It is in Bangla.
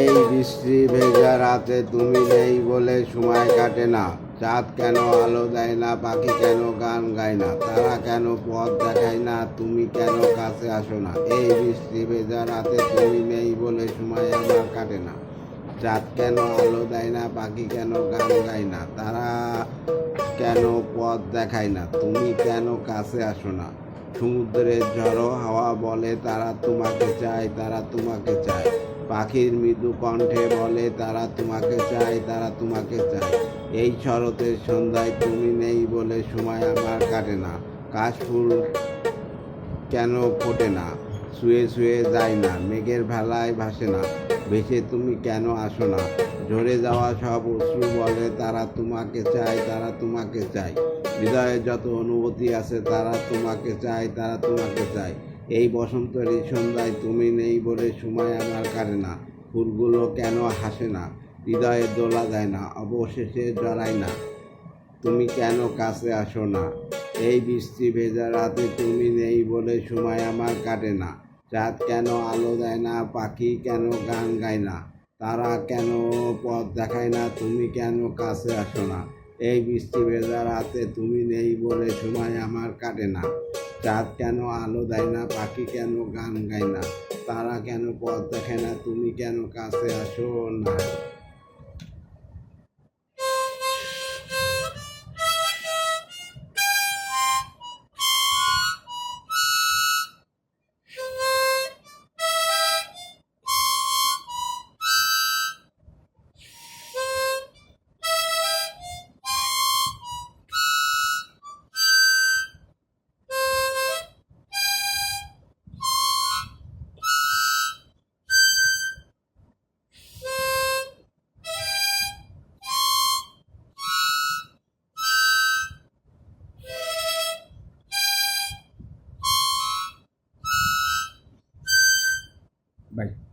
এই বৃষ্টি ভেজা রাতে তুমি নেই বলে সময় কাটে না। চাঁদ কেন আলো দেয় না, পাখি কেন গান গায় না, তারা কেন পথ দেখায় না, তুমি কেন কাছে আসো না। এই বৃষ্টি ভেজা রাতে তুমি নেই বলে সময় আমার কাটে না। চাঁদ কেন আলো দেয় না, পাখি কেন গান গায় না, তারা কেন পথ দেখায় না, তুমি কেন কাছে আসো না। সমুদ্রের ঝড়ো হাওয়া বলে তারা তোমাকে চায়, তারা তোমাকে চায়। পাখির মৃদু কণ্ঠে বলে, তারা তোমাকে চায়, তারা তোমাকে চায়। এই শরতের সন্ধ্যায় তুমি নেই বলে সময় আমার কাটে না। কাশফুল কেন ফোটে না? শুয়ে শুয়ে যায় না, মেঘের ভেলায় ভাসে না। ভেসে তুমি কেন আসো না? ঝরে যাওয়া সব অশ্রু বলে, তারা তোমাকে চায়, তারা তোমাকে চায়। হৃদয়ে যত অনুভূতি আছে, তারা তোমাকে চায়, তারা তোমাকে চায়। এই বসন্তের সন্ধ্যায় তুমি নেই বলে সময় আমার কাটে না। ফুলগুলো কেন হাসে না? হৃদয়ে দোলা দেয় না, অবশেষে জড়ায় না। তুমি কেন কাছে আসো না? এই বৃষ্টি ভেজা রাতে তুমি নেই বলে সময় আমার কাটে না। চাঁদ কেন আলো দেয় না, পাখি কেন গান গায় না? তারা কেন পথ দেখায় না, তুমি কেন কাছে আসো না? এই বৃষ্টি ভেজা রাতে তুমি নেই বলে সময় আমার কাটে না। চাঁদ কেন আলো দেয় না, পাখি কেন গান গায় না, তারা কেন পথ দেখে না, তুমি কেন কাছে আসো না? Bye.